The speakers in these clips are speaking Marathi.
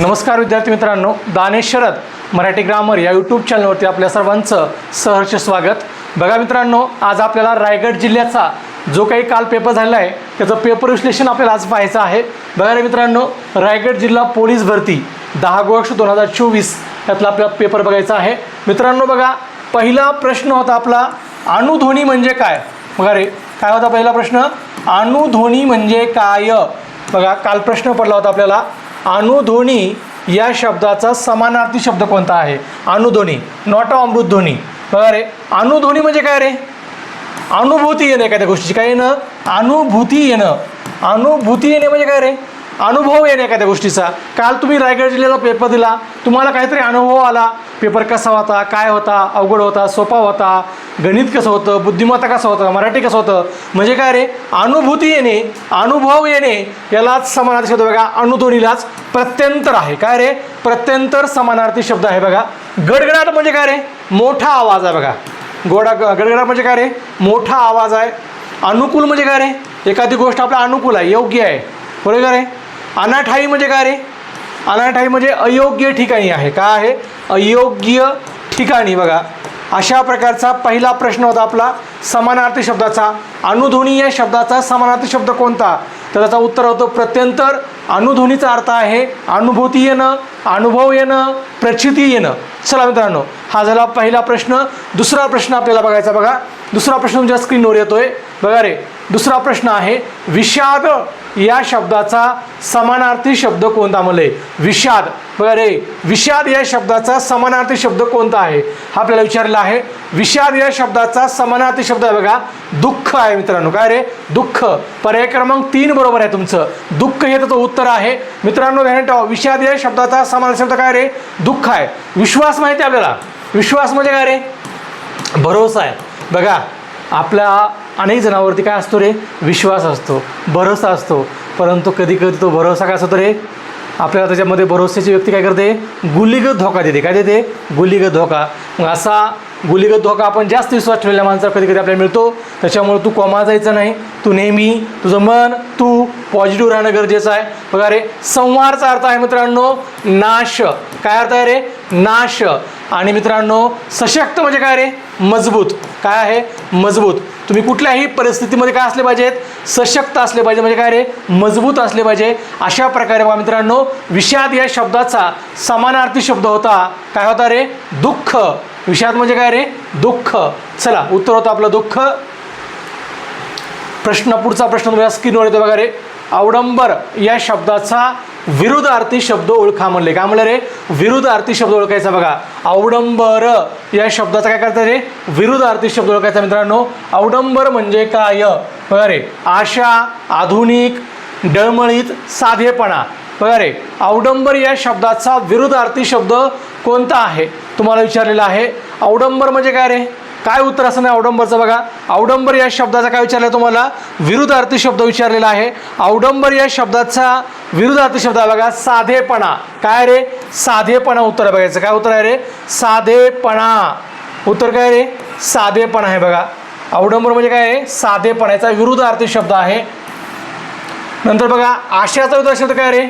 नमस्कार विद्यार्थी मित्रांनो दानेश शरद मराठी ग्रामर या यूट्यूब चॅनलवरती आपल्या सर्वांचं सहर्ष स्वागत. बघा मित्रांनो आज आपल्याला रायगड जिल्ह्याचा जो काही काल पेपर झालेला आहे त्याचं पेपर विश्लेषण आपल्याला आज पाहायचं आहे. बघा रे मित्रांनो रायगड जिल्हा पोलीस भरती दहा ऑगस्ट दोन हजार चोवीस यातला आपला पेपर बघायचा आहे. मित्रांनो बघा पहिला प्रश्न होता आपला अणुध्वनी म्हणजे काय? बघा रे काय होता पहिला प्रश्न? अणुध्वनी म्हणजे काय? बघा काल प्रश्न पडला होता आपल्याला. अणुध्वनी या शब्दाचा समानार्थी शब्द कोणता आहे? अणुध्वनी नॉट अमृतध्वनी. बघा रे अणुध्वनी म्हणजे काय रे? अनुभूती येणं एखाद्या गोष्टीची. काय येणं? अनुभूती येणं. अनुभूती येणे म्हणजे काय रे? अनुभव येणे एखाद्या गोष्टीचा. काल तुम्ही रायगड जिल्ह्याचा पेपर दिला. तुम्हाला काहीतरी अनुभव आला. पेपर कसा होता? काय होता? अवघड होता? सोपा होता? गणित कसं होतं बुद्धिमत्ता कसं होतं मराठी कसं होतं? म्हणजे काय रे? अनुभूती येणे अनुभव येणे यालाच समानार्थी शब्द बघा. अणुध्वनीलाच प्रत्यंतर आहे. काय रे? प्रत्यंतर समानार्थी शब्द आहे बघा. गडगडाट म्हणजे काय रे? मोठा आवाज आहे बघा. गोडा गडगडाट म्हणजे काय रे? मोठा आवाज आहे. अनुकूल म्हणजे काय रे? एखादी गोष्ट आपल्या अनुकूल आहे योग्य आहे. बरोबर आहे? अनाठाई म्हणजे काय रे? अनाठाई म्हणजे अयोग्य ठिकाणी आहे. काय आहे? अयोग्य ठिकाणी बघा. अशा प्रकारचा पहिला प्रश्न होता आपला समानार्थी शब्दाचा. अनुध्वनी या शब्दाचा समानार्थी शब्द कोणता? तर त्याचा उत्तर होतो प्रत्यंतर. अनुध्वनीचा अर्थ आहे अनुभूती येणं अनुभव येणं प्रचिती येणं. चला मित्रांनो हा झाला पहिला प्रश्न. दुसरा प्रश्न आपल्याला बघायचा बघा. दुसरा प्रश्न तुमच्या स्क्रीनवर येतोय. बघा रे दुसरा प्रश्न आहे विषाद या शब्दाचा समानार्थी शब्द कोणता म्हणले विषाद. बघा रे विषाद या शब्दाचा समानार्थी शब्द कोणता आहे? हा आपल्याला विचारलेला आहे. विषाद या शब्दाचा समानार्थी शब्द आहे बघा. दुःख आहे मित्रांनो. काय रे? दुःख. पर्याय क्रमांक तीन बरोबर आहे तुमचं. दुःख हे त्याचं उत्तर आहे. मित्रांनो ध्यानात ठेवा. विषाद या शब्दाचा समानार्थी शब्द काय रे? दुःख आहे. विश्वास माहिती आहे आपल्याला. विश्वास म्हणजे काय रे? भरोसा आहे. बघा आपल्या अनेक जणांवरती काय असतो रे? विश्वास असतो भरोसा असतो. परंतु कधी कधी तो भरोसा काय असतो रे? आपल्याला त्याच्यामध्ये भरोश्याची व्यक्ती काय करते? गुलिगत धोका देते. काय देते? गुलिगत धोका. मग असा गुलिगत धोका आपण जास्त विश्वास ठेवलेल्या माणसावर कधी कधी आपल्याला मिळतो. त्याच्यामुळे तू कोमा जायचं नाही. तू नेहमी तुझं मन तू पॉझिटिव्ह राहणं गरजेचं आहे. बघा रे संवारचा अर्थ आहे मित्रांनो नाश. काय अर्थ आहे रे? नाश. आणि मित्रांनो सशक्त म्हणजे काय रे? मजबूत. काय आहे? मजबूत. तुम्ही कुठल्याही परिस्थितीमध्ये काय असले पाहिजेत? सशक्त असले पाहिजे. म्हणजे काय रे? मजबूत असले पाहिजे. अशा प्रकारे बा मित्रांनो विषाद या शब्दाचा समानार्थी शब्द होता. काय होता रे? दुःख. विषाद म्हणजे काय रे? दुःख. चला उत्तर होतं आपलं दुःख. प्रश्न पुढचा प्रश्न तुम्हाला स्क्रीनवर येतो बघा रे. अवडंबर या शब्दाचा विरुद्धार्थी शब्द ओळखा म्हणले. काय म्हणलं रे? विरुद्धार्थी शब्द ओळखायचा बघा. अवडंबर या शब्दाचा काय करता रे? विरुद्धार्थी शब्द ओळखायचा मित्रांनो. अवडंबर म्हणजे काय? बघा रे. आशा आधुनिक डळमळीत साधेपणा. बघा रे. अवडंबर या शब्दाचा विरुद्धार्थी शब्द कोणता आहे? तुम्हाला विचारलेला आहे. अवडंबर म्हणजे काय रे? काय उत्तर असं नाही अवडंबरचं बघा. अवडंबर या शब्दाचा काय विचारलं तुम्हाला? विरुद्धार्थी शब्द विचारलेला आहे. अवडंबर या शब्दाचा विरुद्धार्थी शब्द आहे बघा साधेपणा. काय रे? साधेपणा उत्तर आहे बघायचं. काय उत्तर आहे रे? साधेपणा. उत्तर काय रे? साधेपणा आहे बघा. अवडंबर म्हणजे काय आहे? साधेपणा याचा विरुद्धार्थी शब्द आहे. नंतर बघा आशाचा विरुद्ध शब्द काय रे?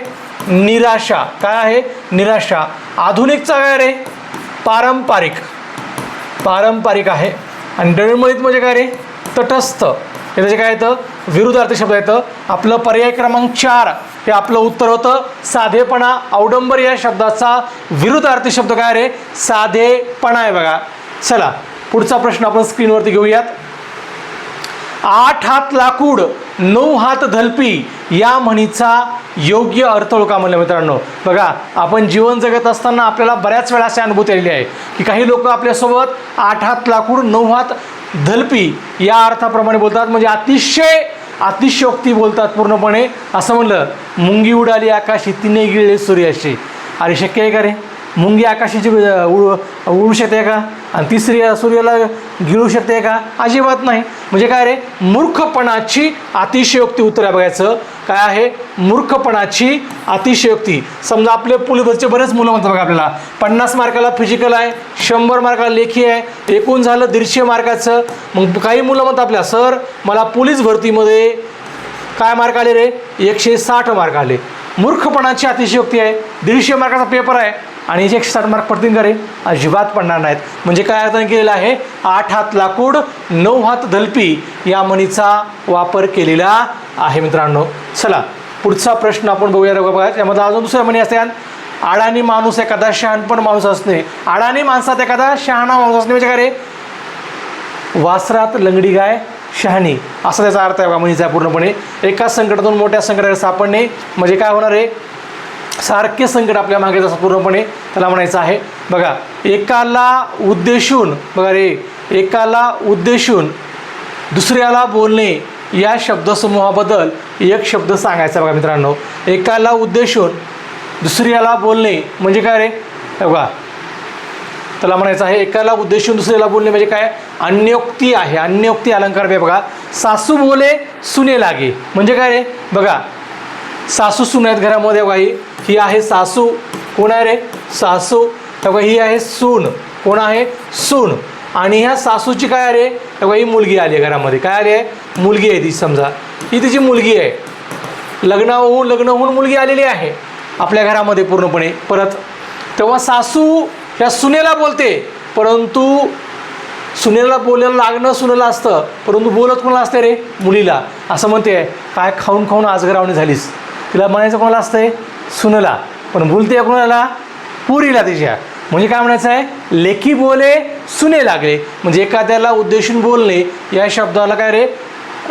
निराशा. काय आहे? निराशा. आधुनिकचा काय रे? पारंपरिक. पारंपरिक आहे. आणि डळमळीत म्हणजे काय रे? तटस्थ. हे त्याचे काय येतं? विरुद्धार्थी शब्द येतं. आपलं पर्याय क्रमांक चार हे आपलं उत्तर होतं. साधेपणा अवडंबर या शब्दाचा विरुद्धार्थी शब्द काय रे? साधेपणा आहे बघा. चला पुढचा प्रश्न आपण स्क्रीनवरती घेऊयात. आठ हात लाकूड नऊ हात धलपी या म्हणीचा योग्य अर्थ ओळखा म्हणलं मित्रांनो? बघा आपण जीवन जगत असताना आपल्याला बऱ्याच वेळा अशी अनुभूती आलेली आहे की काही लोक आपल्यासोबत आठ हात लाकूड नऊ हात धलपी या अर्थाप्रमाणे बोलतात. म्हणजे अतिशय अतिशयोक्ती बोलतात पूर्णपणे. असं म्हणलं मुंगी उडाली आकाशी तिने गिळले सूर्याशी. अरे शक्य आहे का रे? मुंगी आकाशाची अ, उड उडू शकते का? आणि तिसरी सूर्याला गिळू शकते का? अजिबात नाही. म्हणजे काय रे? मूर्खपणाची अतिशयोक्ती उत्तर आहे बघायचं. काय आहे? मूर्खपणाची अतिशयोक्ती. समजा आपले पुलिसचे बरेच मुलं म्हणतात बघा आपल्याला. पन्नास मार्काला फिजिकल आहे शंभर मार्काला लेखी आहे एकूण झालं दीडशे मार्काचं. मग काही मुलं म्हणतात आपल्या सर मला पोलीस भरतीमध्ये काय मार्क आले रे? एकशे साठ मार्क आले. मूर्खपणाची अतिशयोक्ती आहे. दीडशे मार्काचा पेपर आहे. आणि जे एकशे साठ मार्क पडतील का रे अजिबात पडणार नाहीत. म्हणजे काय अर्थाने केलेलं आहे? आठ हात लाकूड नऊ हात धलपी या म्हणीचा वापर केलेला आहे मित्रांनो. चला पुढचा प्रश्न आपण बघूया बघा यामध्ये अजून दुसऱ्या म्हणी असते. आडाणी माणूस एखादा शहाणपण माणूस असणे. आडाणी माणसात एखादा शहाणा माणूस असणे म्हणजे काय रे? वासरात लंगडी गाय शहाणी. असा त्याचा अर्थ आहे बघा म्हणीचा पूर्णपणे. एकाच संकटातून मोठ्या संकटात सापडणे. म्हणजे काय होणार आहे? सारखे संकट आपल्या मागे जसं पूर्णपणे त्याला म्हणायचं आहे. बघा एकाला उद्देशून बघा रे एकाला उद्देशून दुसऱ्याला बोलणे या शब्दसमूहाबद्दल एक शब्द सांगायचा बघा मित्रांनो. एकाला उद्देशून दुसऱ्याला बोलणे म्हणजे काय रे? बघा. त्याला म्हणायचं आहे एकाला उद्देशून दुसऱ्याला बोलणे म्हणजे काय? अन्योक्ती आहे. अन्योक्ती अलंकार बघा. सासू बोले सुने लागे. म्हणजे काय रे? बघा सासू सून आहेत घरामध्ये बाई ही आहे सासू. कोण आहे रे? सासू. तर ही आहे सून. कोण आहे? सून. आणि ह्या सासूची काय आहे रे? तर ही मुलगी आली आहे घरामध्ये. काय आली आहे? मुलगी आहे ती समजा. ही तिची मुलगी आहे. लग्नाहून लग्न होऊन मुलगी आलेली आहे. आपल्या घरामध्ये पूर्णपणे. परत तेव्हा सासू ह्या सुनेला बोलते. परंतु सुनेला बोलायला लागणं सुनेला असतं. परंतु बोलत कोणाला असते रे? मुलीला. असं म्हणते काय खाऊन खाऊन आजगरावणी झालीस? तिला म्हणायचं कोणाला असतंय? सुनला. पण बोलते कोणाला? पुरीला तिच्या. म्हणजे काय म्हणायचं आहे? लेखी बोले सुने लागले. म्हणजे एखाद्याला उद्देशून बोलणे या शब्दाला काय रे?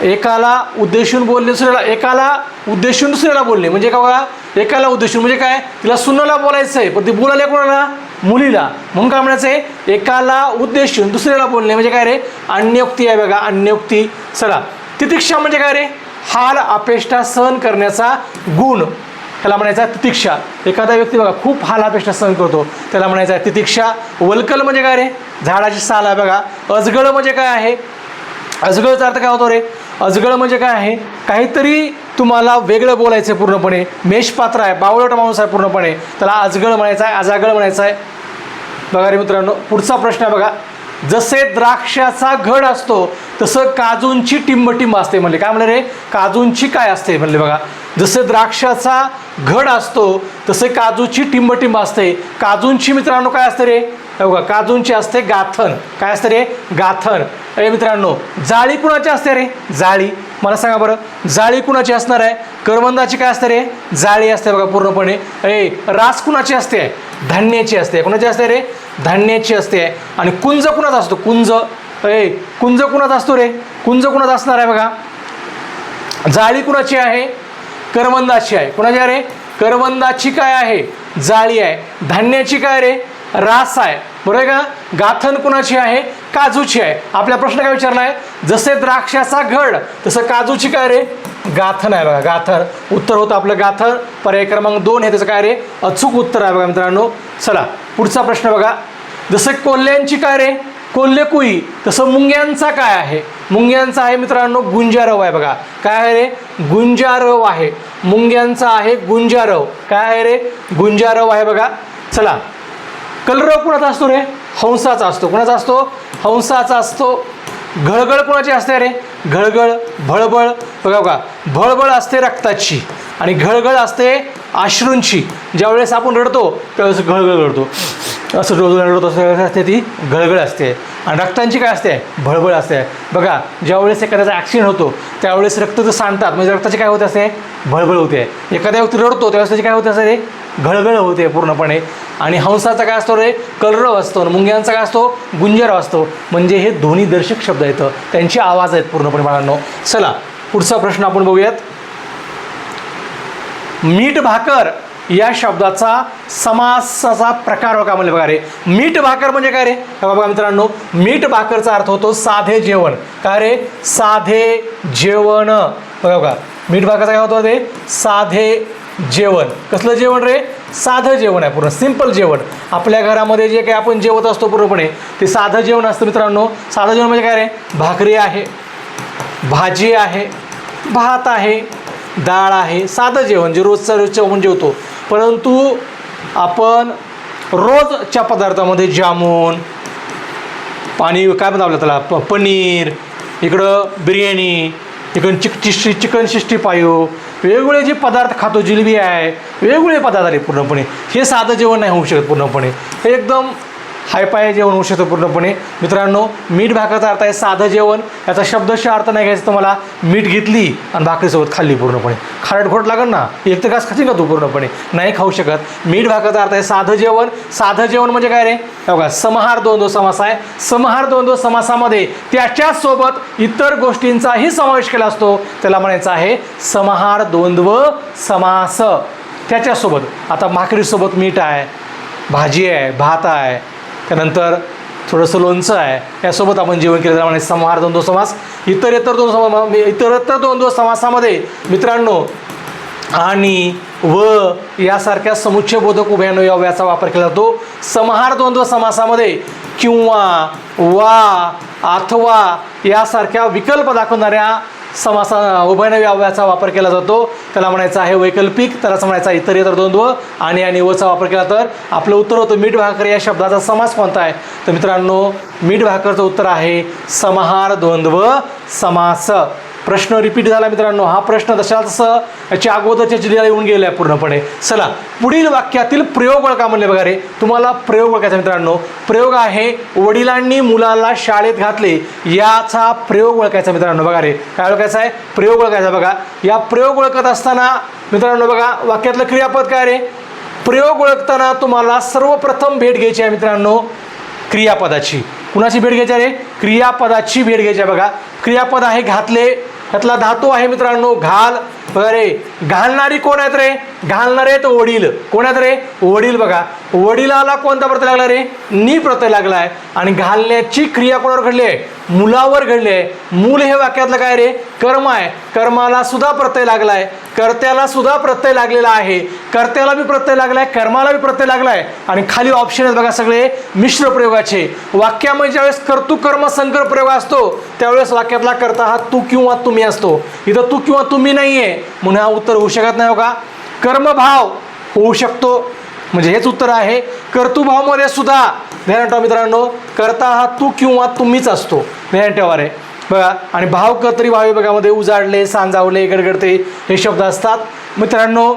एकाला उद्देशून बोलणे दुसऱ्याला एकाला उद्देशून दुसऱ्याला बोलणे. म्हणजे का बघा? एकाला उद्देशून. म्हणजे काय? तिला सुनाला बोलायचं आहे. पण ती बोलायला कोणाला? मुलीला. म्हणून काय म्हणायचं आहे? एकाला उद्देशून दुसऱ्याला बोलणे. म्हणजे काय रे? अन्योक्ती आहे बघा. अन्योक्ती. चला. तितिक्षा म्हणजे काय रे? हाल अपेष्टा सहन करण्याचा गुण. त्याला म्हणायचा तितिक्षा. एखादा व्यक्ती बघा खूप हाल अपेष्टा सहन करतो. त्याला म्हणायचा आहे तितिक्षा वल्कल म्हणजे काय रे? झाडाची साल आहे बघा. अजगळ म्हणजे काय आहे? अजगळचा अर्थ काय होतो रे? अजगळ म्हणजे काय आहे? काहीतरी तुम्हाला वेगळं बोलायचं आहे पूर्णपणे. मेषपात्र आहे बावळट माणूस आहे पूर्णपणे. त्याला अजगळ म्हणायचं आहे अजागळ म्हणायचं आहे. बघा रे मित्रांनो पुढचा प्रश्न आहे बघा. जसे द्राक्षाचा घड असतो तसं काजूंची टिंबटिंब असते म्हणले. काय म्हणले रे? काजूंची काय असते म्हणले बघा. जसे द्राक्षाचा घड असतो तसे काजूची टिंबटिंब असते. काजूंची मित्रांनो काय असते रे? बघा काजूंची असते गाथन काय असते रे? गाथन अरे मित्रांनो जाळी कुणाची असते रे? जाळी. मला सांगा बरं जाळी कुणाची असणार आहे? करवंदाची काय असते रे? जाळी असते बघा पूर्णपणे. अरे रास कुणाची असते? धान्याची असते. कुणाची असते रे? धान्याची असते. आणि कुंज कुणाचा असतो? कुंज. ए कुंज कुणाचा असतो रे? कुंज कुणाचा असणार आहे बघा? जाळी कुणाची आहे? करवंदाची आहे. कुणाची आहे रे? करवंदाची काय आहे? जाळी आहे. धान्याची काय रे? रास आहे. बरोबर आहे का? गाथन कुणाची आहे? काजूची आहे. आपला प्रश्न काय विचारला आहे जसे द्राक्षाचा घड तसं काजूची काय रे? गाथन आहे बघा गाथन. उत्तर होतं आपलं गाथन. पर्याय क्रमांक दोन हे त्याचं काय रे? अचूक उत्तर आहे बघा मित्रांनो. चला पुढचा प्रश्न बघा. जसं कोल्ह्यांची काय रे? कोल्हे कुई तसं मुंग्यांचा काय आहे? मुंग्यांचा आहे मित्रांनो गुंजारव आहे बघा. काय आहे रे? गुंजारव आहे. मुंग्यांचा आहे गुंजारव. काय आहे रे? गुंजारव आहे बघा. चला. कलरव कुणाचा असतो रे? हंसाचा असतो. कुणाचा असतो? हंसाचा असतो. घळघळ कोणाची असते रे? घळघळ भळबळ बघा बघा. भळबळ असते रक्ताची. आणि घळघळ असते अश्रूंची. ज्यावेळेस आपण रडतो त्यावेळेस घळघळ रडतो. असं रोज रडत असं असते ती घळघळ असते. आणि रक्तांची काय असते? भळबळ असते. बघा ज्यावेळेस एखाद्याचा ॲक्सिडेंट होतो त्यावेळेस रक्त जर सांडतात म्हणजे रक्ताची काय होत असते? भळबळ होते. एखाद्या व्यक्ती रडतो त्यावेळेस त्याची काय होत असते रे? घळघळ होते पूर्णपणे. आणि हंसाचा काय असतो रे? कलरव असतो आणि मुंग्यांचा काय असतो? गुंजरव असतो. म्हणजे हे ध्वनी दर्शक शब्द आहेत. त्यांचे आवाज आहेत पूर्णपणे बाळांनो. चला पुढचा प्रश्न आपण बघूयात. मीठ भाकर या शब्दाचा समासाचा प्रकार बघा म्हणजे बघा रे. मीठ भाकर म्हणजे काय रे? बघा मित्रांनो मीठ भाकरचा अर्थ होतो साधे जेवण. काय रे? साधे जेवण. बघा बघा. मीठ भाकरचा काय होतो ते साधे जेवण. कसलं जेवण रे? साधं जेवण आहे पूर्ण. सिंपल जेवण. आपल्या घरामध्ये जे काही आपण जेवत असतो पूर्णपणे ते साधं जेवण असतं मित्रांनो. साधं जेवण म्हणजे काय रे? भाकरी आहे भाजी आहे भात आहे डाळ आहे साधं जेवण जे रोजचं रोजचं आपण जेवतो. परंतु आपण रोजच्या पदार्थामध्ये जामून पाणी काय म्हणतो आपलं त्याला प पनीर इकडं बिर्याणी चिकन चिक चिष्टी चिकन शिष्टी पायो वेगवेगळे जे पदार्थ खातो जिलेबी आहे वेगवेगळे पदार्थ आले पूर्णपणे. हे साधं जेवण नाही होऊ शकत पूर्णपणे. एकदम हायपाय जेवण होऊ शकतं पूर्णपणे. मित्रांनो मीठ भाकरचा अर्थ आहे साधं जेवण. याचा शब्दशः अर्थ नाही घ्यायचा तुम्हाला मीठ घेतली आणि भाकरीसोबत खाल्ली पूर्णपणे. खारट खोट लागेल ना? एक तर घास खातील का तू पूर्णपणे? नाही खाऊ शकत. मीठ भाकरचा अर्थ आहे साधं जेवण. साधं जेवण म्हणजे काय रे? बघा समहार द्वंद्व समास आहे. समहार द्वंद्व समासामध्ये त्याच्यासोबत इतर गोष्टींचाही समावेश केला असतो. त्याला म्हणायचं आहे समहार द्वंद्व समास. त्याच्यासोबत. आता भाकरीसोबत मीठ आहे भाजी आहे भात आहे त्यानंतर थोडंसं लोणचं आहे. यासोबत आपण जेवण केलं त्यामुळे समाहार द्वंद्व समास. इतर इतर दोन समा इतरत्र द्वंद्व समासामध्ये मित्रांनो आणि व यासारख्या समुच्चयबोधक उभ्यांनो याचा वापर केला जातो. समाहार द्वंद्व समासामध्ये किंवा वा अथवा यासारख्या विकल्प दाखवणाऱ्या समासा उभयनवी अव्ययाचा वापर केला जातो. त्याला म्हणायचं आहे वैकल्पिक त्यालाच म्हणायचा इतर इतर द्वंद्व. आणि आणि वचा वापर केला तर आपलं उत्तर होतं मीठ भाकर. या शब्दाचा समास कोणता आहे? तर मित्रांनो मीठ भाकरचं उत्तर आहे समाहार द्वंद्व समास. प्रश्न रिपीट झाला मित्रांनो हा प्रश्न तशा तसं याच्या अगोदरच्या जिल्ह्याला येऊन गेला आहे पूर्णपणे. चला पुढील वाक्यातील प्रयोग वळका म्हणले बघा रे. तुम्हाला प्रयोग ओळखायचा मित्रांनो. प्रयोग आहे वडिलांनी मुलाला शाळेत घातले याचा प्रयोग ओळखायचा मित्रांनो. बघा रे काय ओळखायचा आहे? प्रयोग ओळखायचा बघा. या प्रयोग ओळखत असताना मित्रांनो बघा वाक्यातलं क्रियापद काय रे? प्रयोग ओळखताना तुम्हाला सर्वप्रथम भेट घ्यायची आहे मित्रांनो क्रियापदाची. कुणाची भेट घ्यायची आहे? रे क्रियापदाची भेट घ्यायची आहे बघा. क्रियापद आहे घातले त्यातला धातू आहे मित्रांनो घाल. अरे घालणारी कोण आहेत रे? घालणारे आहेत वडील. कोण आहेत रे? वडील बघा. वडिलाला कोणता प्रत्यय लागला रे? नी प्रत्यय लागला आहे. आणि घालण्याची क्रिया कोणावर घडली आहे? मुलावर घडली आहे. मूल हे वाक्यातलं काय रे? कर्म आहे. कर्माला सुद्धा प्रत्यय लागला आहे. कर्त्याला सुद्धा प्रत्यय लागलेला आहे. कर्त्याला बी प्रत्यय लागला आहे कर्माला बी प्रत्यय लागला आहे आणि खाली ऑप्शन आहेत बघा सगळे मिश्र प्रयोगाचे. वाक्यामध्ये ज्यावेळेस कर्तू कर्म संकर प्रयोग असतो त्यावेळेस वाक्यातला कर्ता हा तू किंवा तुम्ही असतो. इथं तू किंवा तुम्ही नाही आहे म्हणून हा उत्तर होऊ शकत नाही बघा. का कर्मभाव होऊ शकतो. म्हणजे हेच उत्तर आहे. कर्तृभावमध्ये सुद्धा ध्यान ठेवा मित्रांनो कर्ता हा तू किंवा तुम्हीच असतो. ध्यान ठेवा रे. बघा आणि भाव कर्तरी भावी बघामध्ये उजाडले सांजावले गडगडते हे शब्द असतात. मित्रांनो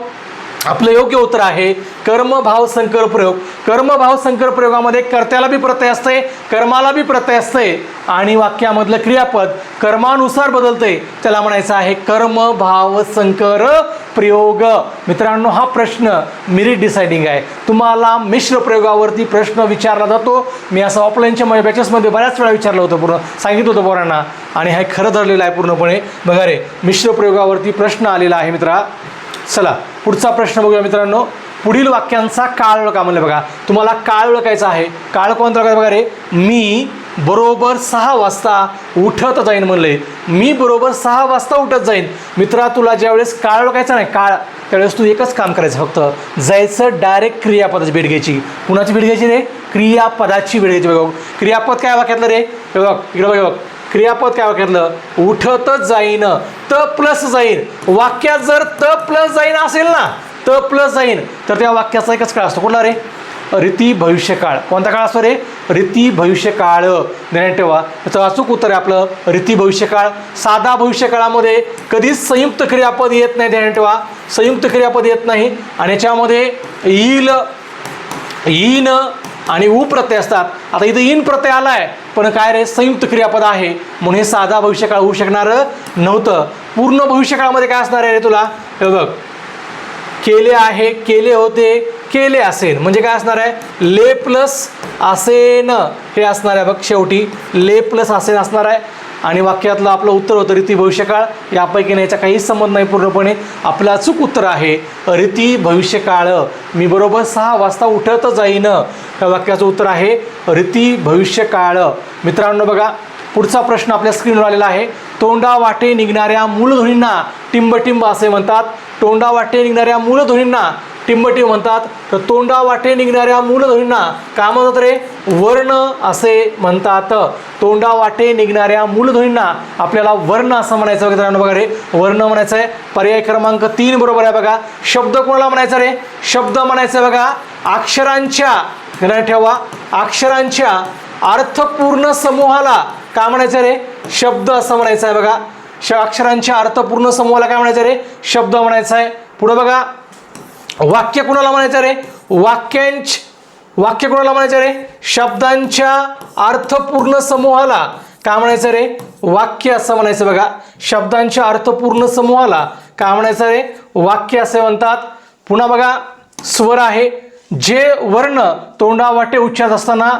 आपलं योग्य उत्तर आहे कर्मभाव संकर प्रयोग. कर्मभाव संकर प्रयोगामध्ये कर्त्याला बी प्रत्यय असते कर्माला बी प्रत्यय असते आणि वाक्यामधलं क्रियापद कर्मानुसार बदलते त्याला म्हणायचं आहे कर्मभाव संकर प्रयोग. मित्रांनो हा प्रश्न मिरिट डिसाइडिंग आहे. तुम्हाला मिश्र प्रयोगावरती प्रश्न विचारला जातो. मी असं ऑफलाईनच्या माझ्या बॅचेसमध्ये बऱ्याच वेळा विचारलं होतं पूर्ण. सांगितलं होतं पोरांना. आणि हे खरं धरलेलं आहे पूर्णपणे. बघा रे मिश्र प्रयोगावरती प्रश्न आलेला आहे मित्रा. चला. पुढचा प्रश्न बघूया मित्रांनो. पुढील वाक्यांचा काळ ओळखा म्हणलं बघा. तुम्हाला काळ ओळखायचा आहे. काळ कोणता ओळखायचा बघा रे? मी बरोबर सहा वाजता उठत जाईन म्हणले. मी बरोबर सहा वाजता उठत जाईन. मित्रा तुला ज्यावेळेस काळ ओळखायचा नाही काळ त्यावेळेस तू एकच काम करायचं फक्त. जायचं डायरेक्ट क्रियापदाची भेट घ्यायची. कुणाची भेट घ्यायची रे? क्रियापदाची भेट घ्यायची बघा. क्रियापद काय वाक्यातलं रे? बघ इकडं बघ. क्रियापद काय वाक्यातलं? उठतच जाईन त प्लस जाईन. वाक्यात जर त प्लस जाईन असेल ना त प्लस जाईन. तर त्या वाक्याचा एकच काळ असतो. कुठला रे? रीती भविष्यकाळ कोणता काळ असतो रे? रीती भविष्यकाळ ज्ञान ठेवा. तर अचूक उत्तर आहे आपलं रीती भविष्यकाळ साधा भविष्यकाळामध्ये कधीच संयुक्त क्रियापद येत नाही ज्ञान ठेवा. संयुक्त क्रियापद येत नाही. आणि याच्यामध्ये येईल इन आणि उ प्रत्यय असतात. आता इथं इन प्रत्यय आलाय पण काय रे संयुक्त क्रियापद आहे. म्हणून हे साधा भविष्यकाळ होऊ शकणार नव्हतं. पूर्ण भविष्यकाळामध्ये काय असणार आहे रे तुला? हे बघ. केले आहे केले होते केले असेन. म्हणजे काय असणार आहे? ले प्लस असेन. हे असणार आहे बघ शेवटी. ले प्लस असेन असणार आहे. आणि वाक्यातलं आपलं उत्तर होतं रीती भविष्यकाळ. यापैकी याचा काहीच संबंध नाही पूर्णपणे. आपलं अचूक उत्तर आहे रीती भविष्यकाळ. मी बरोबर सहा वाजता उठत जाईन. या वाक्याचं उत्तर आहे रीती भविष्यकाळ. मित्रांनो बघा पुढचा प्रश्न आपल्या स्क्रीनवर आलेला आहे. तोंडा वाटे निघणाऱ्या मूलध्वनींना टिंबटिंब असे म्हणतात. तोंडा वाटे निघणाऱ्या मूलध्वनींना टिंबटिंब म्हणतात. तर तोंडा वाटे निघणाऱ्या मूलध्वनींना काय म्हणतात रे? वर्ण असे म्हणतात. तोंडा वाटे निघणाऱ्या मूलध्वनींना आपल्याला वर्ण असं म्हणायचं वगैरे. मित्रांनो बघा रे. वर्ण म्हणायचं आहे. पर्याय क्रमांक तीन बरोबर आहे बघा. शब्द कोणाला म्हणायचा रे? शब्द म्हणायचं आहे बघा. अक्षरांच्या लक्षात ठेवा. अक्षरांच्या अर्थपूर्ण समूहाला काय म्हणायचं रे? शब्द असं म्हणायचं आहे बघा. श अक्षरांच्या अर्थपूर्ण समूहाला काय म्हणायचं रे? शब्द म्हणायचा आहे. पुढं बघा. वाक्य कोणाला म्हणायचं रे? वाक्यांच वाक्य कोणाला म्हणायचं रे? शब्दांच्या अर्थपूर्ण समूहाला का म्हणायचं रे? वाक्य असं म्हणायचं बघा. शब्दांच्या अर्थपूर्ण समूहाला का म्हणायचं रे? वाक्य असे म्हणतात. पुन्हा बघा स्वर आहे. जे वर्ण तोंडावाटे उच्चारत असताना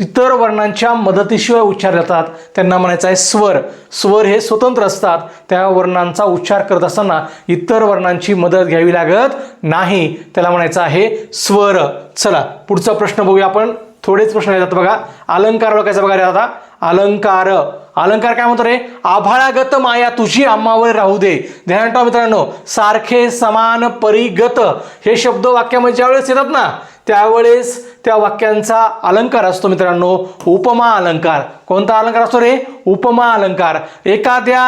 इतर वर्णांच्या मदतीशिवाय उच्चार जातात त्यांना म्हणायचं आहे स्वर. स्वर हे स्वतंत्र असतात. त्या वर्णांचा उच्चार करत असताना इतर वर्णांची मदत घ्यावी लागत नाही. त्याला म्हणायचं आहे स्वर. चला पुढचा प्रश्न बघूया आपण. थोडेच प्रश्न येतात बघा. अलंकार ओळखायचा बघा रे आता. अलंकार. अलंकार काय म्हणतो रे? आभाळागत माया तुझी आम्हावर राहू दे. ध्यान मित्रांनो. सारखे समान परिगत. हे शब्द वाक्यामध्ये ज्यावेळेस येतात ना त्यावेळेस त्या वाक्यांचा अलंकार असतो मित्रांनो उपमा अलंकार. कोणता अलंकार असतो रे? उपमा अलंकार. एखाद्या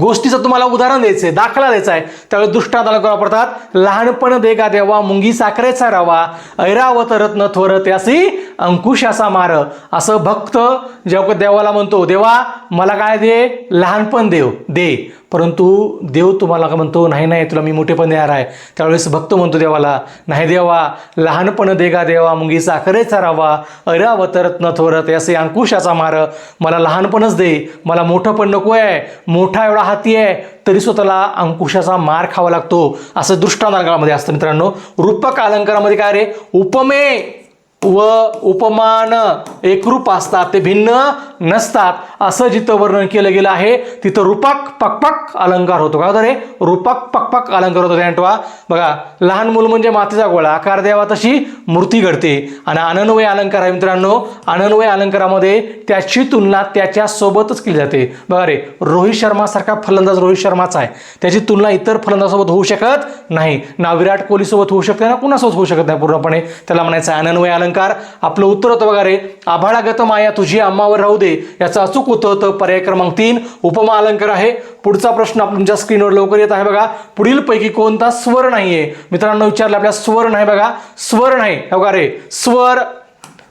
गोष्टीचं तुम्हाला उदाहरण द्यायचं आहे दाखला द्यायचा आहे. त्यावेळेस दृष्टांत अलंकार वापरतात लहानपण देगा देवा मुंगी साखरेचा रवा ऐरावत रत्न थोर त्यासी असा मार. असं भक्त जेव्हा देवाला म्हणतो देवा मला काय दे? लहानपण देव दे. परंतु देव तुम्हाला का म्हणतो नाही नाही तुला मी मोठेपण देणार आहे. त्यावेळेस भक्त म्हणतो देवाला नाही देवा लहानपण देगा देवा मुंगी साखरेचा अरे अवतरत न थोरत असे अंकुशाचा मार मला लहानपणच दे मला मोठं पण नको आहे मोठा एवढा हाती आहे तरी स्वतःला अंकुशाचा मार खावा लागतो. असं दृष्टांत अलंकारामध्ये असतं मित्रांनो. रूपक अलंकारामध्ये काय रे? उपमे व उपमान एकरूप असतात ते भिन्न नसतात. असं जिथं वर्णन केलं गेलं आहे तिथं रूपक पकपक अलंकार होतो. का रे? रूपक पकपक अलंकार होतो ध्यान बघा लहान मूल म्हणजे मातीचा गोळा. आकार द्यावा तशी मूर्ती घडते. आणि आनंदवय अलंकार आहे मित्रांनो. आनंदवय अलंकारामध्ये त्याची तुलना त्याच्या सोबतच केली जाते. बघा रे रोहित शर्मासारखा फलंदाज रोहित शर्माचा आहे. त्याची तुलना इतर फलंदाजासोबत होऊ शकत नाही. ना विराट कोहलीसोबत होऊ शकते ना कुणासोबत होऊ शकत नाही पूर्णपणे. त्याला म्हणायचं आहे अलंकार. आपलं उत्तर होतं बघा रे आभाळागत माया तुझी अम्मावर राहू दे. याचं अचूक उत्तर होतं. पर्याय क्रमांक तीन उपमा अलंकार आहे. पुढचा प्रश्न आपण तुमच्या स्क्रीनवर लवकर येत आहे बघा. पुढील पैकी कोणता स्वर नाहीये? मित्रांनो विचारलं आपल्या स्वर नाही बघा. स्वर नाही. बघा रे. स्वर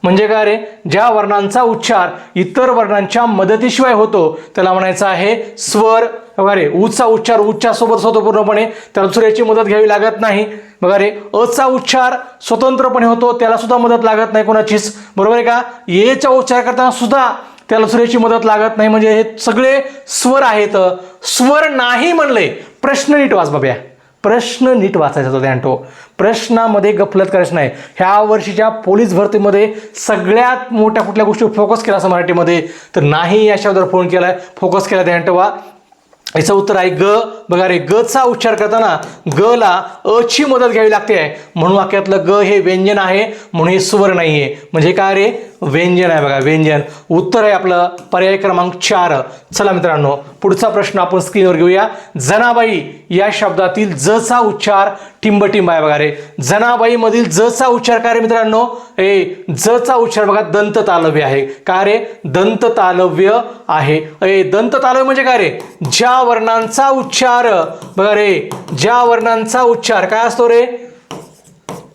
म्हणजे काय रे? ज्या वर्णांचा उच्चार इतर वर्णांच्या मदतीशिवाय होतो त्याला म्हणायचं आहे स्वर. बघा रे. उचा उच्चार उच्चासोबत होतो पूर्णपणे. त्याला दुसऱ्याची मदत घ्यावी लागत नाही. बघा रे. अचा उच्चार स्वतंत्रपणे होतो त्याला सुद्धा मदत लागत नाही कोणाचीच. बरोबर आहे का? येचा उच्चार करताना सुद्धा त्याला सुरेची मदत लागत नाही. म्हणजे हे सगळे स्वर आहेत. स्वर नाही म्हणले प्रश्न नीट वाच बाब्या. प्रश्न नीट वाचायचा तो ध्यान प्रश्नामध्ये गफलत करायचं नाही. ह्या वर्षीच्या पोलीस भरतीमध्ये सगळ्यात मोठ्या कुठल्या गोष्टी फोकस केला असं मराठीमध्ये? तर नाही या शब्दावर फोन केलाय. फोकस केला ध्यान वा याचं उत्तर आहे ग. बघा रे ग चा उच्चार करताना ग ला अची मदत घ्यावी लागते. आहे म्हणून वाक्यातलं ग हे व्यंजन आहे म्हणून हे स्वर नाहीये. म्हणजे काय रे? व्यंजन आहे बघा व्यंजन. उत्तर आहे आपलं पर्याय क्रमांक चार. चला मित्रांनो पुढचा प्रश्न आपण स्क्रीनवर घेऊया. जनाबाई या शब्दातील जचा उच्चार टिंबटिंब आहे बघा रे. जनाबाई मधील उच्चार काय रे मित्रांनो? ए जचा उच्चार बघा दंत तालव्य आहे. काय रे? दंत तालव्य आहे. ए दंत तालव्य म्हणजे काय रे? ज्या वर्णांचा उच्चार बघा रे ज्या वर्णांचा उच्चार. काय असतो रे?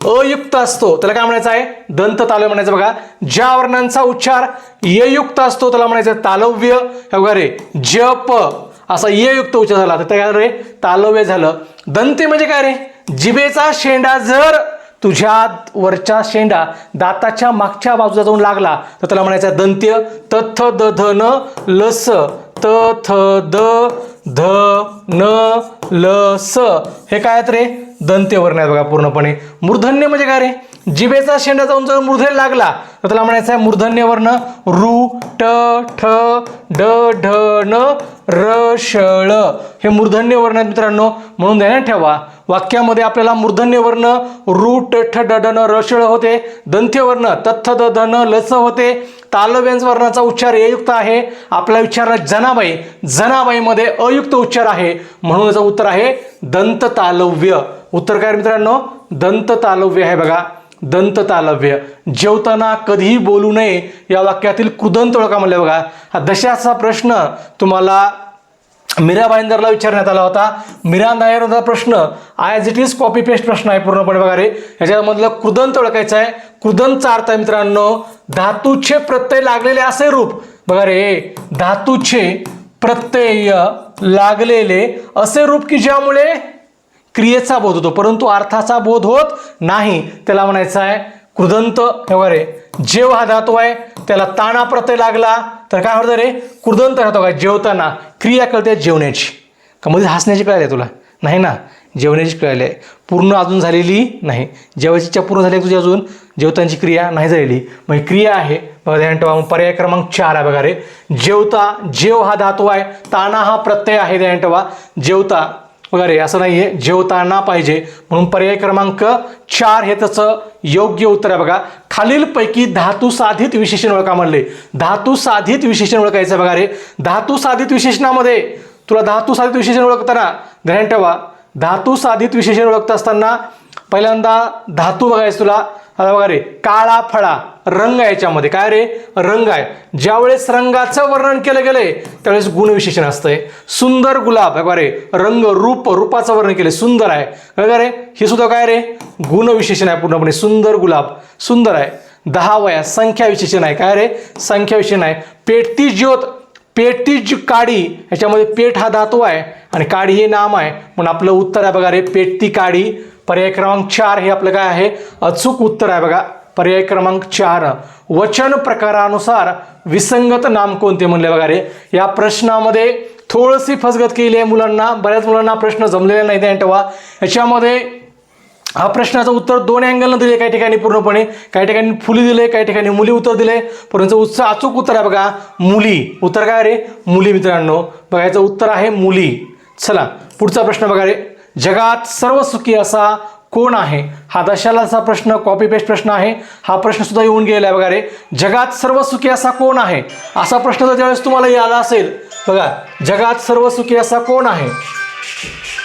अयुक्त असतो त्याला काय म्हणायचं आहे? दंत तालव्य म्हणायचं बघा. ज्या वर्णांचा उच्चार ययुक्त असतो त्याला म्हणायचं तालव्य. वगैरे रे जप. असा ययुक्त उच्चार झाला. तर काय रे? तालव्य झालं. दंते म्हणजे काय रे? जिबेचा शेंडा जर तुझ्या वरच्या शेंडा दाताच्या मागच्या बाजूला जाऊन लागला तर त्याला म्हणायचं दंत्य. तथ द ध न लस. त थ द ध न ल स. हे काय आहेत रे? दंते आहेत बघा पूर्णपणे. मूर्धन्य म्हणजे काय रे? जिभेचा शेंडा जाऊन जर मूर्धन्य लागला तर त्याला म्हणायचं आहे मूर्धन्य वर्ण रू ट ठ ड ढ न र ळ. हे मूर्धन्य वर्ण आहेत मित्रांनो म्हणून ध्यानात ठेवा. वाक्यामध्ये आपल्याला मूर्धन्यवर्ण रूट ठ ड रषळ होते. दंत्यवर्ण वर्ण तथ द लस होते. तालव्यंज वर्णाचा उच्चार अयुक्त आहे. आपला विचारला जनाबाई. जनाबाईमध्ये अयुक्त उच्चार आहे. म्हणून याचं उत्तर आहे दंत तालव्य उत्तर काय मित्रांनो? दंत तालव्य आहे बघा. दंत तालव्य जेवताना कधीही बोलू नये या वाक्यातील कृदंत ओळखा म्हणले बघा. हा दशाचा प्रश्न तुम्हाला मीरा भाईंदरला विचारण्यात आला होता. मीरा नायरचा प्रश्न as it is copy paste प्रश्न आहे पूर्णपणे बघा रे. ह्याच्यामधलं कृदंत ओळखायचं आहे. कृदंतचा अर्थ आहे मित्रांनो. धातूचे प्रत्यय लागलेले असे रूप. बघा रे धातूचे प्रत्यय लागलेले असे रूप की ज्यामुळे क्रियेचा बोध होतो. परंतु अर्थाचा बोध होत नाही. त्याला म्हणायचं आहे कृदंत. वगैरे जेव हा धातू आहे. त्याला ताना प्रत्यय लागला. तर काय होतं रे? कृदंत राहतो का? जेवताना. क्रिया कळते जेवण्याची. का मध्ये हसण्याची कळाली आहे तुला? नाही ना. जेवण्याची कळाली. आहे पूर्ण अजून झालेली नाही. जेवायची इच्छा पूर्ण झाली आहे तुझी अजून? जेवतांची क्रिया नाही झालेली. मग क्रिया आहे. बघा ध्यान ठेवा. मग पर्याय क्रमांक चार आहे बघा रे. जेवता जेव हा धातू आहे. ताना हा प्रत्यय आहे. ध्यान ठेवा. जेवता वगैरे असं नाही आहे जेवताना पाहिजे. म्हणून पर्याय क्रमांक चार हे त्याचं योग्य उत्तर आहे बघा. खालीलपैकी धातू साधित विशेषण ओळखा म्हणले. धातू साधित विशेषण ओळखायचं बघा रे. धातू साधित विशेषणामध्ये तुला धातू साधित विशेषण ओळखताना ध्यान ठेवा. धातू साधित विशेषण ओळखत असताना पहिल्यांदा धातू बघायचं तुला. आता बघा रे काळा फळा रंग आहे याच्यामध्ये. काय रे? रंग आहे. ज्यावेळेस रंगाचं वर्णन केलं गेलंय त्यावेळेस गुणविशेषण असतंय. सुंदर गुलाब बघा रे रंग रूप रूपाचं वर्णन केलंय. सुंदर आहे. बघा रे हे सुद्धा काय रे? गुणविशेषण आहे पूर्णपणे. सुंदर गुलाब सुंदर आहे. दहा वया संख्या विशेषण आहे. काय रे? संख्या विशेषण आहे. पेटती ज्योत पेटती जी काडी ह्याच्यामध्ये पेट हा धातू आहे आणि काडी हे नाम आहे. म्हणून आपलं उत्तर आहे बघा रे पेटती काडी. पर्याय क्रमांक चार हे आपलं काय आहे? अचूक उत्तर आहे बघा. पर्याय क्रमांक चार. वचन प्रकारानुसार विसंगत नाम कोणते म्हणले बघा रे? या प्रश्नामध्ये थोडीशी फसगत केली आहे मुलांना. बऱ्याच मुलांना प्रश्न जमलेला नाही त्या तेव्हा याच्यामध्ये हा प्रश्नाचं उत्तर दोन अँगलनं दिले काही ठिकाणी पूर्णपणे. काही ठिकाणी फुली दिले काही ठिकाणी मुली उत्तर दिले परंतु उत्तर अचूक उत्तर आहे बघा. मुली. उत्तर काय रे? मुली मित्रांनो. बघा याचं उत्तर आहे मुली. चला पुढचा प्रश्न बघा रे. जगात सर्व सुखी असा कोण आहे? हा दशालाचा प्रश्न कॉपी पेस्ट प्रश्न आहे. हा प्रश्न सुद्धा येऊन गेला आहे बघा रे. जगात सर्व सुखी असा कोण आहे? असा प्रश्न जर ज्यावेळेस तुम्हाला यायला असेल बघा जगात सर्व सुखी असा कोण आहे?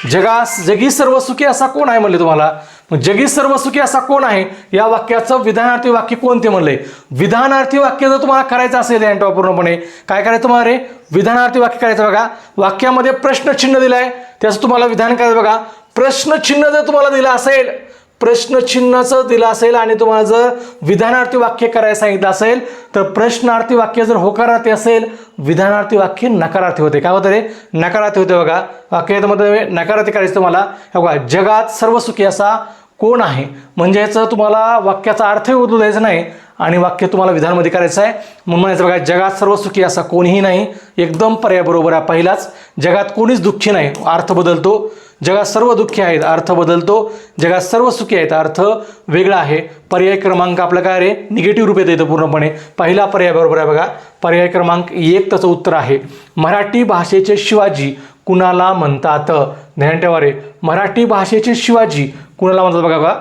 जगास जगी सर्व सुखी असा कोण आहे म्हणले तुम्हाला? मग जगी सर्व सुखी असा कोण आहे? या वाक्याचं विधानार्थी वाक्य कोणते म्हणले विधानार्थी वाक्य जर तुम्हाला करायचं असेल या पूर्णपणे काय करायचं तुम्हाला रे? विधानार्थी वाक्य करायचं बघा. वाक्यामध्ये प्रश्नचिन्ह दिलंय त्याचं तुम्हाला विधान करायचं बघा. प्रश्नचिन्ह जर तुम्हाला दिलं असेल प्रश्नचिन्हाचं दिलं असेल आणि तुम्हाला जर विधानार्थी वाक्य करायला सांगितलं असेल तर प्रश्नार्थी वाक्य जर होकारार्थी असेल विधानार्थी वाक्य नकारार्थी होते. काय होतं रे? नकारार्थी होते बघा. वाक्यामध्ये नकारार्थी करायचं तुम्हाला. बघा जगात सर्व सुखी असा कोण आहे? म्हणजे याचं तुम्हाला वाक्याचा अर्थही उदू द्यायचा नाही. आणि वाक्य तुम्हाला विधानमध्ये करायचं आहे. मग म्हणायचं बघा जगात सर्व सुखी असा कोणीही नाही. एकदम पर्याय बरोबर आहे पहिलाच. जगात कोणीच दुःखी नाही. अर्थ बदलतो. जगात सर्व दुःखी आहेत. अर्थ बदलतो. जगात सर्व सुखी आहेत. अर्थ वेगळा आहे. पर्याय क्रमांक आपलं काय रे? निगेटिव्ह रूपात येतं पूर्णपणे. पहिला पर्याय बरोबर आहे बघा. पर्याय क्रमांक एक त्याचं उत्तर आहे. मराठी भाषेचे शिवाजी कुणाला म्हणतात? ध्यान ठेवा रे. मराठी भाषेचे शिवाजी कुणाला म्हणतात बघा बघा.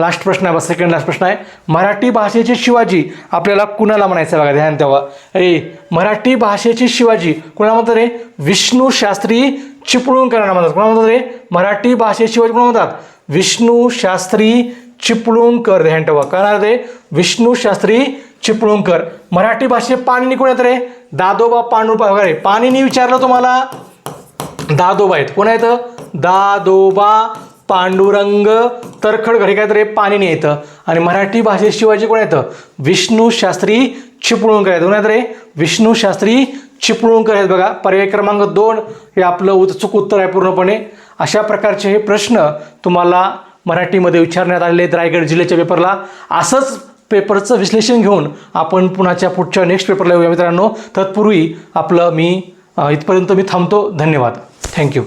लास्ट प्रश्न आहे बघा सेकंड लास्ट प्रश्न आहे. मराठी भाषेचे शिवाजी आपल्याला कुणाला म्हणायचं बघा ध्यान ठेवा. ए मराठी भाषेचे शिवाजी कुणाला म्हणतात रे? विष्णू शास्त्री चिपळूणकरांना म्हणतात. कुणाला म्हणतात रे? मराठी भाषेचे शिवाजी कुणाला म्हणतात? विष्णू शास्त्री चिपळूणकर. ध्यान ठेवा. करणार रे? विष्णू शास्त्री चिपळूणकर. मराठी भाषेचे पाणिनी कोण आहेत रे? दादोबा पांडुबा वगैरे पाणिनी विचारलं तुम्हाला. दादोबा आहेत. कोण आहेत? दादोबा पांडुरंग तरखड घरी काय तर हे पाणीने येतं. आणि मराठी भाषेत शिवाजी कोण येतं विष्णू शास्त्री चिपळूणकर आहेत. कोण रे? विष्णू शास्त्री चिपळूणकर आहेत बघा. पर्याय क्रमांक दोन हे आपलं उत चूक उत्तर आहे पूर्णपणे. अशा प्रकारचे हे प्रश्न तुम्हाला मराठीमध्ये विचारण्यात आलेले आहेत रायगड जिल्ह्याच्या पेपरला. असंच पेपरचं विश्लेषण घेऊन आपण पुण्याच्या पुढच्या नेक्स्ट पेपरला येऊया मित्रांनो. तत्पूर्वी आपलं मी इथपर्यंत मी थांबतो. धन्यवाद. थँक्यू